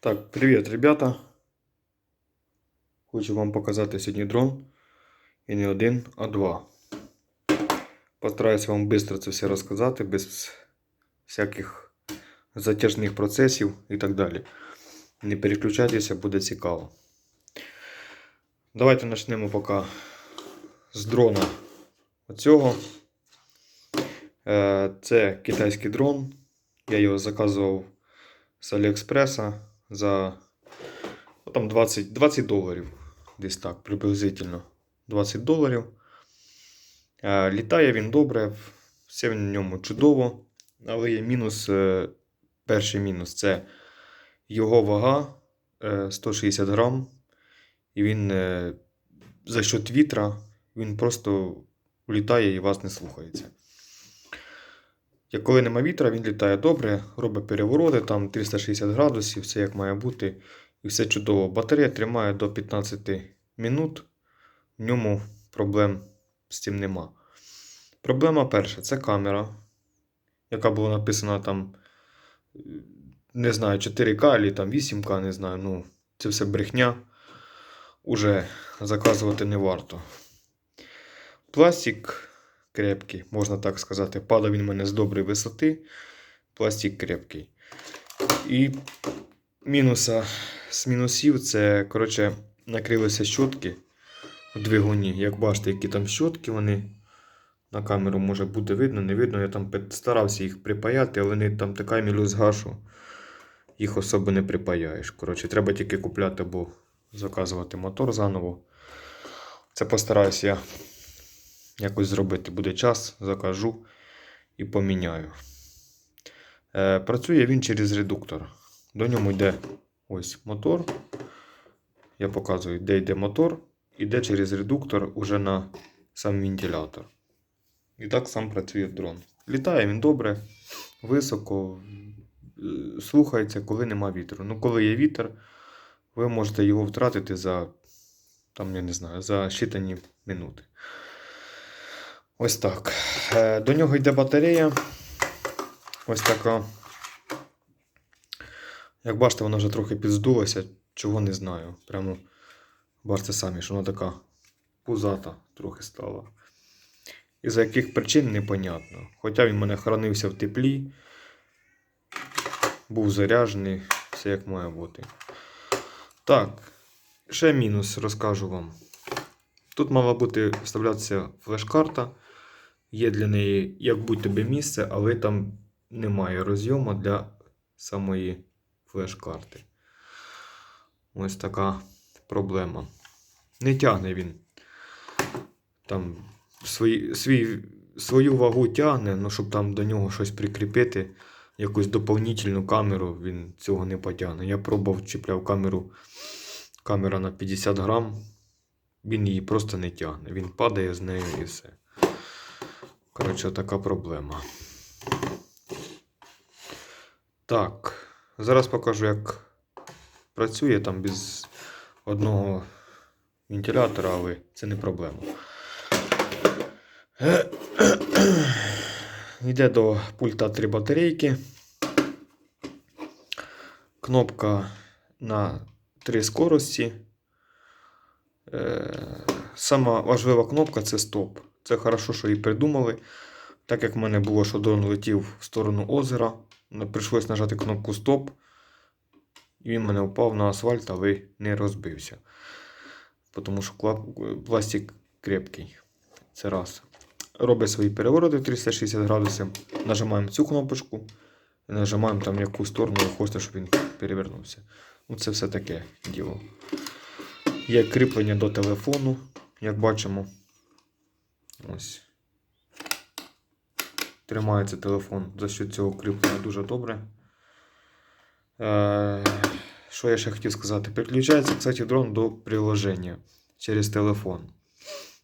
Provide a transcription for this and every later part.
Так, привіт, ребята. Хочу вам показати сьогодні дрон. І не один, а два. Постараюсь вам швидко це все розказати, без всяких затяжних процесів і так далі. Не переключайтеся, буде цікаво. Давайте почнемо поки з дрона оцього. Це китайський дрон. Я його заказував з Аліекспреса за ну, там 20, 20 доларів. Десь так, приблизительно 20 доларів. Е, Літає він добре, все в ньому чудово. Але є мінус. е, Перший мінус це його вага е, 160 грам. І він е, за счет вітра він просто літає і вас не слухається. Як коли нема вітра, він літає добре, робить перевороти, там 360 градусів, все як має бути. І все чудово. Батарея тримає до 15 минут. В ньому проблем з цим нема. Проблема перша це камера, яка була написана там, не знаю, 4К або там 8К, не знаю. Ну, це все брехня. Уже заказувати не варто. Пластик крепкий, можна так сказати. Падав він в мене з доброї висоти. Пластик крепкий. І мінуса з мінусів це, коротше, накрилися щотки в двигуні. Як бачите, які там щотки, вони на камеру може бути видно, не видно. Я там старався їх припаяти, але вони там така мілюзга, що їх особо не припаяєш. Коротше, треба тільки купляти або заказувати мотор заново. Це постараюсь я якось зробити. Буде час, закажу і поміняю. Е, працює він через редуктор. До ньому йде ось мотор. Я показую, де йде мотор, іде через редуктор уже на сам вентилятор. І так сам працює дрон. Літає він добре, високо, е, слухається, коли нема вітру. Ну, коли є вітер, ви можете його втратити за, там, я не знаю, за щитані минути. Ось так. Е, До нього йде батарея. Ось така. Як бачите, вона вже трохи підздулася, чого не знаю. Прямо бачите самі, що вона така пузата трохи стала. І за яких причин непонятно. Хоча він в мене хранився в теплі, був заряджений, все як має бути. Так, ще мінус розкажу вам. Тут мала бути вставлятися флеш-карта. Є для неї як будь-то місце, але там немає розйому для самої флеш-карти. Ось така проблема. Не тягне він. Там свої, свій, свою вагу тягне, ну щоб там до нього щось прикріпити, якусь доповнительну камеру, він цього не потягне. Я пробував чіпляв камеру, камера на 50 грам, він її просто не тягне. Він падає з нею і все. Коротше, така проблема. Так, зараз покажу, як працює там без одного вентилятора, але це не проблема. Йде до пульта три батарейки. Кнопка на три скорості. Е, Сама важлива кнопка це стоп. Це хорошо, що її придумали. Так як в мене було, що дрон летів в сторону озера, прийшлось нажати кнопку стоп. І він мене впав на асфальт, але не розбився. Тому що пластик крепкий. Це раз. Робить свої перевороти 360 градусів. Нажимаємо цю кнопочку і нажимаємо там в яку сторону ви хочете, щоб він перевернувся. Ну, це все таке діло. Є кріплення до телефону, як бачимо. Ось. Тримається телефон за що цього кріплення дуже добре. Е, що я ще хотів сказати? Підключається, кстати, дрон до приложення через телефон.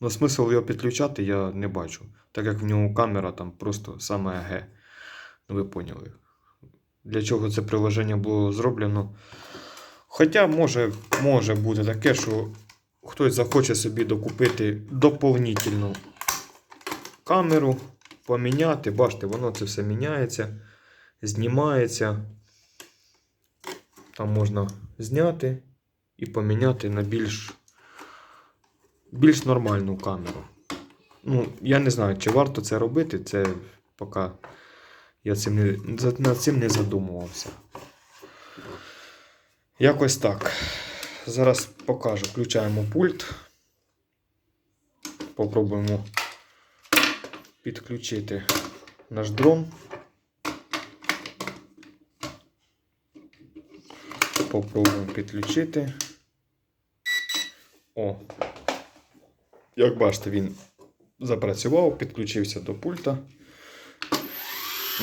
Ну, смисл його підключати я не бачу, так як в нього камера там просто саме Г. Ну, ви поняли. Для чого це приложення було зроблено? Хоча може, може бути таке, що хтось захоче собі докупити доповнительну камеру, поміняти. Бачите, воно це все міняється, знімається. Там можна зняти і поміняти на більш, більш нормальну камеру. Ну, я не знаю, чи варто це робити, це поки я цим не, над цим не задумувався. Якось так. Зараз покажу. Включаємо пульт. Попробуємо підключити наш дрон. Попробуємо підключити. О. Як бачите, він запрацював, підключився до пульта.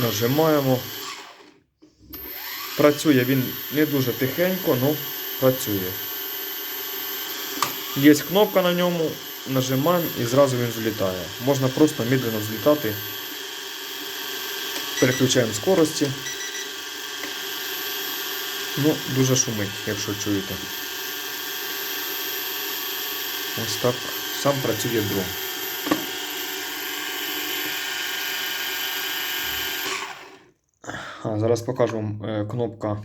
Нажимаємо. Працює він не дуже тихенько, але працює. Є кнопка на ньому, нажимаємо і зразу він злітає. Можна просто медленно злітати. Переключаємо скорості. Ну, дуже шумить, якщо чуєте. Ось так сам працює дрон. А, зараз покажу вам е, кнопка.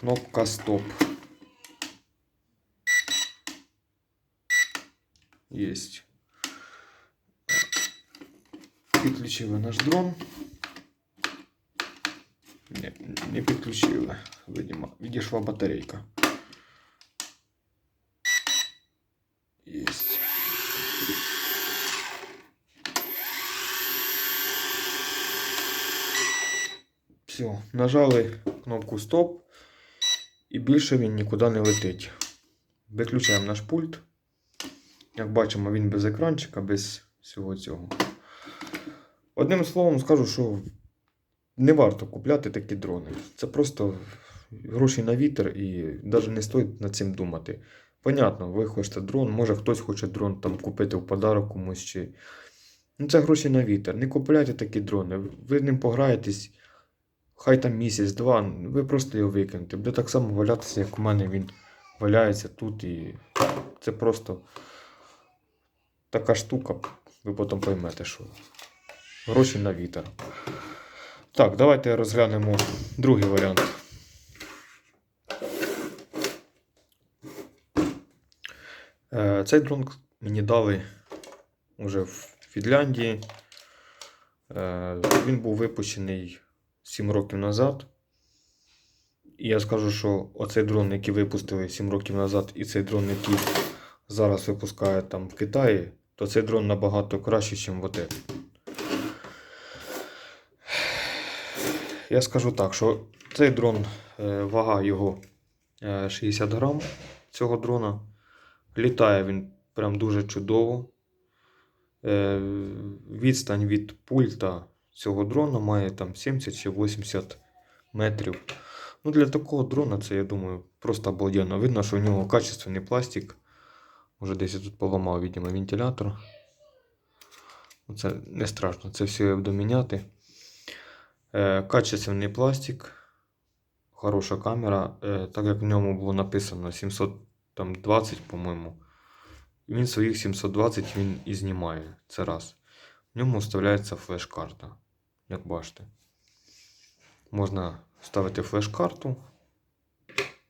Кнопка стоп. Єсть. Підключили наш дрон. Не, не підключили. Видимо, відійшла батарейка. Єсть. Все, нажали кнопку стоп і більше він нікуди не летить. Виключаємо наш пульт. Як бачимо, він без екранчика, без всього цього. Одним словом, скажу, що не варто купляти такі дрони. Це просто гроші на вітер і навіть не стоїть над цим думати. Понятно, ви хочете дрон, може хтось хоче дрон там купити в подарок комусь чи. Ну, це гроші на вітер. Не купляйте такі дрони. Ви ним пограєтесь, хай там місяць-два, ви просто його викинете. Буде так само валятися, як у мене він валяється тут. І це просто така штука. Ви потім поймете, що гроші на вітер. Так, давайте розглянемо другий варіант. Е, Цей дрон мені дали вже в Фінляндії. Е, Він був випущений 7 років назад. І я скажу, що оцей дрон, який випустили 7 років назад, і цей дрон, який зараз випускають там в Китаї, то цей дрон набагато кращий, ніж вот этот. Я скажу так, що цей дрон, е, вага його е, 60 грам цього дрона. Літає він прям дуже чудово. Е, Відстань від пульта цього дрона має там 70 чи 80 метрів. Ну, для такого дрона це, я думаю, просто обалденно. Видно, що в нього качественний пластик. Уже десь я тут поламав, видимо, вентилятор. Ну, Це не страшно, це все я буду. Е, качественний пластик. Хороша камера. Е, так як в ньому було написано 720, по-моєму. Він своїх 720 він і знімає. Це раз. В ньому вставляється флеш-карта. Як бачите. Можна ставити флеш-карту.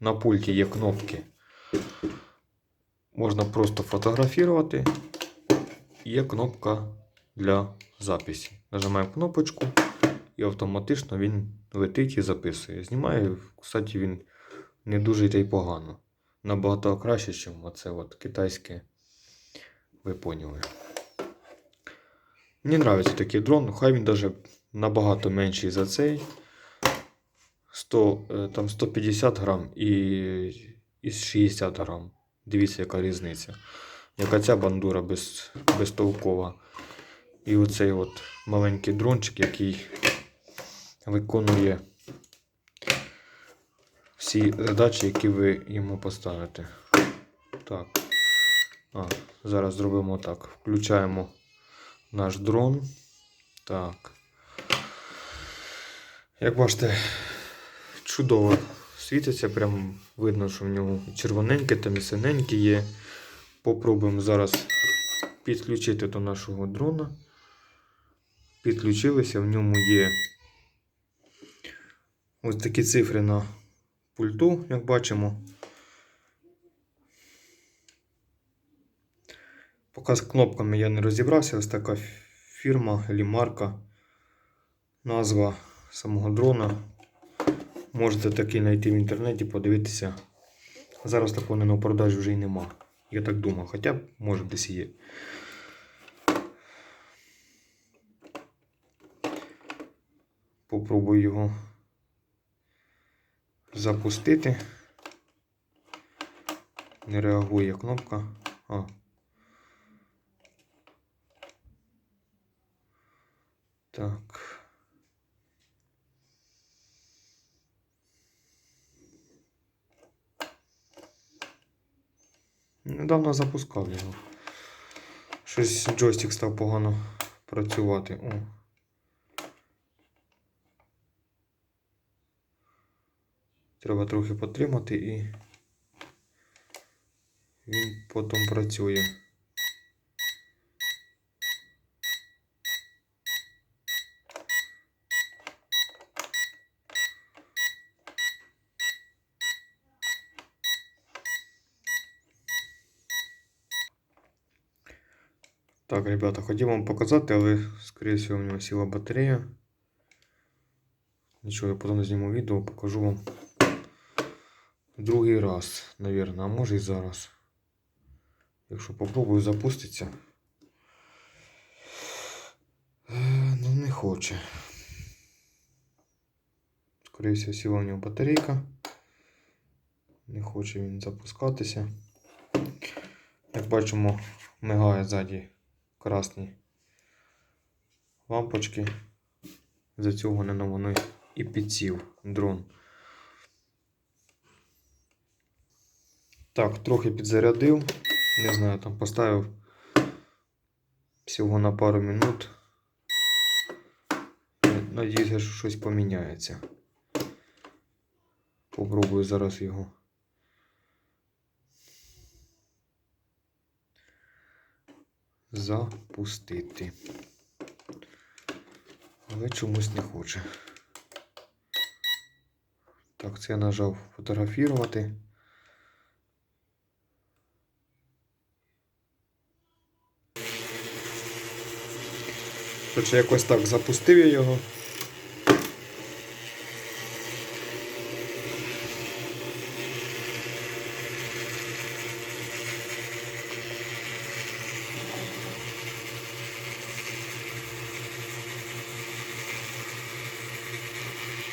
На пульті є кнопки. Можна просто фотографувати. Є кнопка для записі. Нажимаємо кнопочку і автоматично він летить і записує. Знімає, кстати, він не дуже та й погано. Набагато краще, ніж оце от китайське. Ви поняли. Мені подобається такий дрон, хай він навіть набагато менший за цей. 100, е, там 150 грам і, і 60 грам. Дивіться, яка різниця. Яка ця бандура без, безтолкова. І оцей от маленький дрончик, який виконує всі задачі, які ви йому поставите. Так. А, зараз зробимо так. Включаємо наш дрон. Так. Як бачите, чудово світиться, прям видно, що в нього червоненьке там і синеньке є. Попробуємо зараз підключити до нашого дрона. Підключилися, в ньому є Ось такі цифри на пульту, як бачимо. Поки з кнопками я не розібрався, ось така фірма або марка, назва самого дрона. Можете такий знайти в інтернеті, подивитися. Зараз такого на продажі вже й нема. Я так думаю, хоча може десь є. Попробую його запустити. Не реагує кнопка. А. Так. Недавно запускав його. Щось джойстик став погано працювати. О. Треба трохи потримати і він потім працює. Так, ребята, хотів вам показати, але, скоріше всього, у нього сіла батарея. Нічого, я потім зніму відео, покажу вам другий раз, наверное, а може і зараз. Якщо попробую запуститься. Ну, не хоче. Скоріше всього, сіла у нього батарейка. Не хоче він запускатися. Як бачимо, мигає ззаді красні лампочки. За цього не воно і підсів дрон. Так, трохи підзарядив. Не знаю, там поставив всього на пару минут. Надіюся, що щось поміняється. Попробую зараз його. Запустити. Але чомусь не хоче. Так, це я нажав фотографувати. Хоча якось так запустив я його.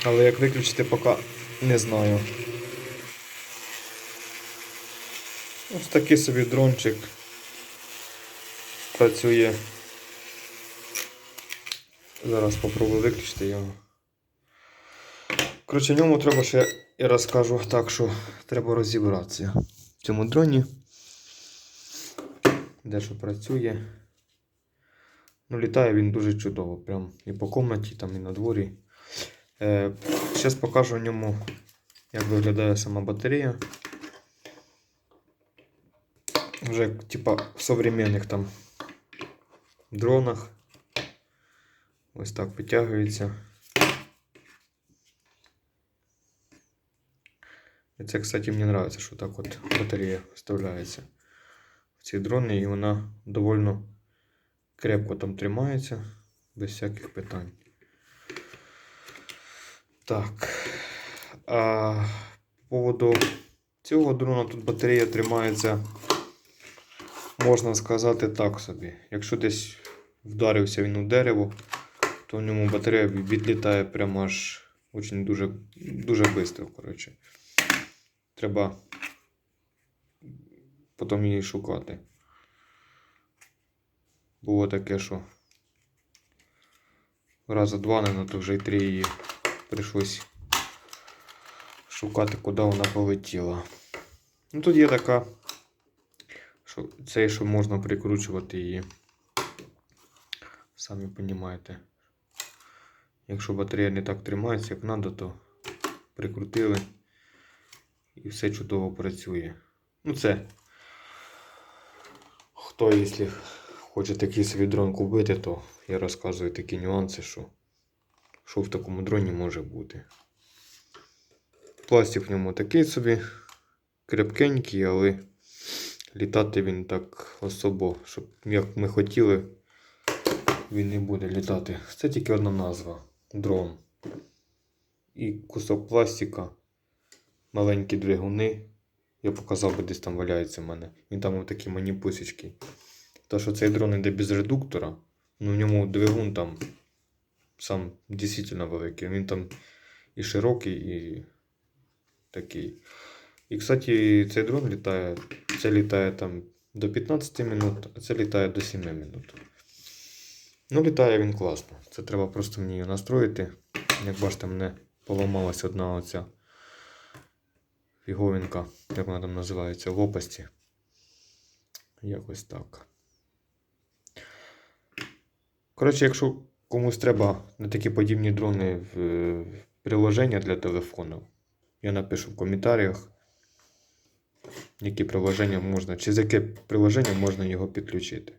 Але як виключити, поки не знаю. Ось такий собі дрончик працює. Зараз попробую виключити його. Коротше, ньому треба ще, я розкажу так, що треба розібратися в цьому дроні. Де що працює. Ну, літає він дуже чудово. Прям і по комнаті, там, і на дворі. Е, Зараз покажу в ньому, як виглядає сама батарея. Вже, типа, в современних там дронах. Ось так витягується. І це, кстати, мені подобається, що так от батарея вставляється в ці дрони, і вона доволі крепко там тримається, без всяких питань. Так. А по поводу цього дрона тут батарея тримається, можна сказати, так собі. Якщо десь вдарився він у дерево, то в ньому батарея відлітає прямо аж дуже, дуже швидко, коротше. Треба потім її шукати. Було таке, що раза два, не то вже й три її прийшлось шукати, куди вона полетіла. Ну тут є така, що це, що можна прикручувати її. Самі розумієте. Якщо батарея не так тримається, як треба, то прикрутили і все чудово працює. Ну це. Хто, якщо хоче такий собі дрон купити, то я розказую такі нюанси, що, що в такому дроні може бути. Пластик в ньому такий собі крепкенький, але літати він так особо, щоб як ми хотіли, він не буде літати. Це тільки одна назва дрон. І кусок пластика, маленькі двигуни. Я показав би десь там валяється в мене. Він там такі маніпусечки. Та що цей дрон іде без редуктора, ну в ньому двигун там сам дійсно великий. Він там і широкий, і такий. І, кстати, цей дрон літає, це літає там до 15 минут, а це літає до 7 минут. Ну, літає він класно. Це треба просто мені його настроїти. Як бачите, мене поламалась одна оця фіговинка, як вона там називається, в лопасті. Якось так. Коротше, якщо комусь треба на такі подібні дрони в, в приложення для телефону, я напишу в коментарях, які приложення можна, чи з яке приложення можна його підключити.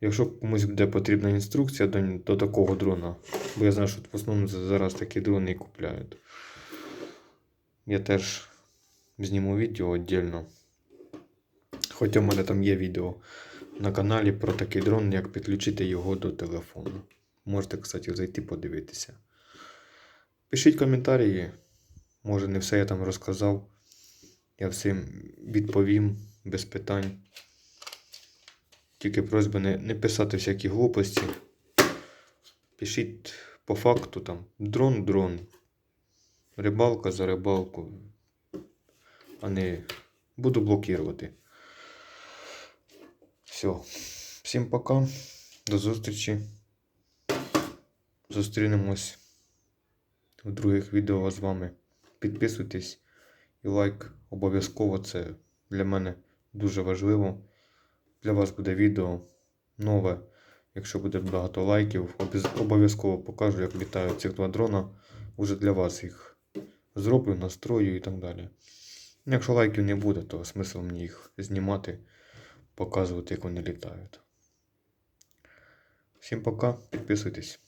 Якщо комусь буде потрібна інструкція до, до такого дрона, бо я знаю, що в основному зараз такі дрони і купляють. Я теж зніму відео віддільно. Хоча в мене там є відео на каналі про такий дрон, як підключити його до телефону. Можете, кстати, зайти подивитися. Пишіть коментарі. Може, не все я там розказав. Я всім відповім без питань. Тільки просьба не, не писати всякі глупості. Пишіть по факту там дрон дрон. Рибалка за рибалку. А не буду блокувати. Все. Всім пока. До зустрічі. Зустрінемось в других відео з вами. Підписуйтесь і лайк обов'язково. Це для мене дуже важливо. Для вас буде відео нове. Якщо буде багато лайків, обов'язково покажу, як літають ці два дрона. Уже для вас їх зроблю, настрою і так далі. Якщо лайків не буде, то смисл мені їх знімати, показувати, як вони літають. Всім пока, підписуйтесь.